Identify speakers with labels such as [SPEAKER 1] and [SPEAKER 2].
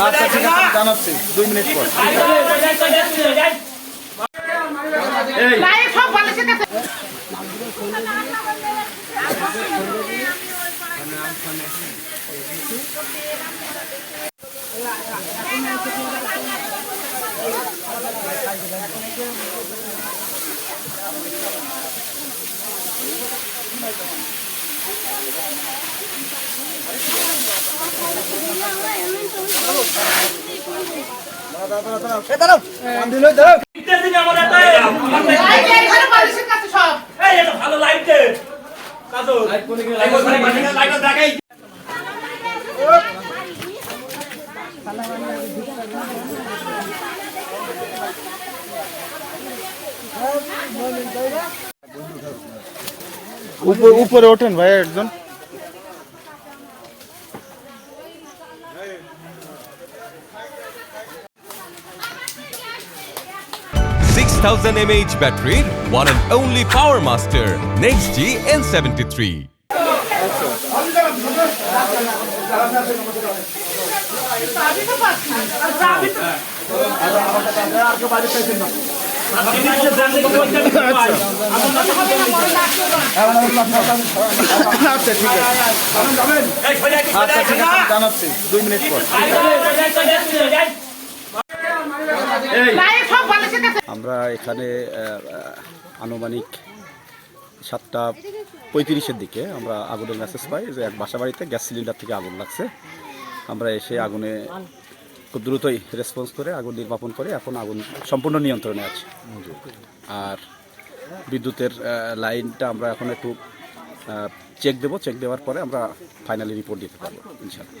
[SPEAKER 1] আচ্ছা ঠিক আছে জানাচ্ছি দুই মিনিট পর এই
[SPEAKER 2] গায়ে সব বালিশের কাছে গায়ে
[SPEAKER 1] উপর- উপরে ওঠেন ভাই একজন
[SPEAKER 3] 6000 mAh battery, one and only Power Master, Next G N73.
[SPEAKER 2] আমি তো পাচ্ছি না।
[SPEAKER 4] আমরা এখানে আনুমানিক সাতটা পঁয়ত্রিশের দিকে আমরা আগুনের মেসেজ পাই যে এক বাসা বাড়িতে গ্যাস সিলিন্ডার থেকে আগুন লাগছে। আমরা এসে আগুনে খুব দ্রুতই রেসপন্স করে, আগুন নির্বাপন করে, এখন আগুন সম্পূর্ণ নিয়ন্ত্রণে আছে। আর বিদ্যুতের লাইনটা আমরা এখন একটু চেক দেবো। চেক দেওয়ার পরে আমরা ফাইনালি রিপোর্ট দিতে পারব ইনশাল্লাহ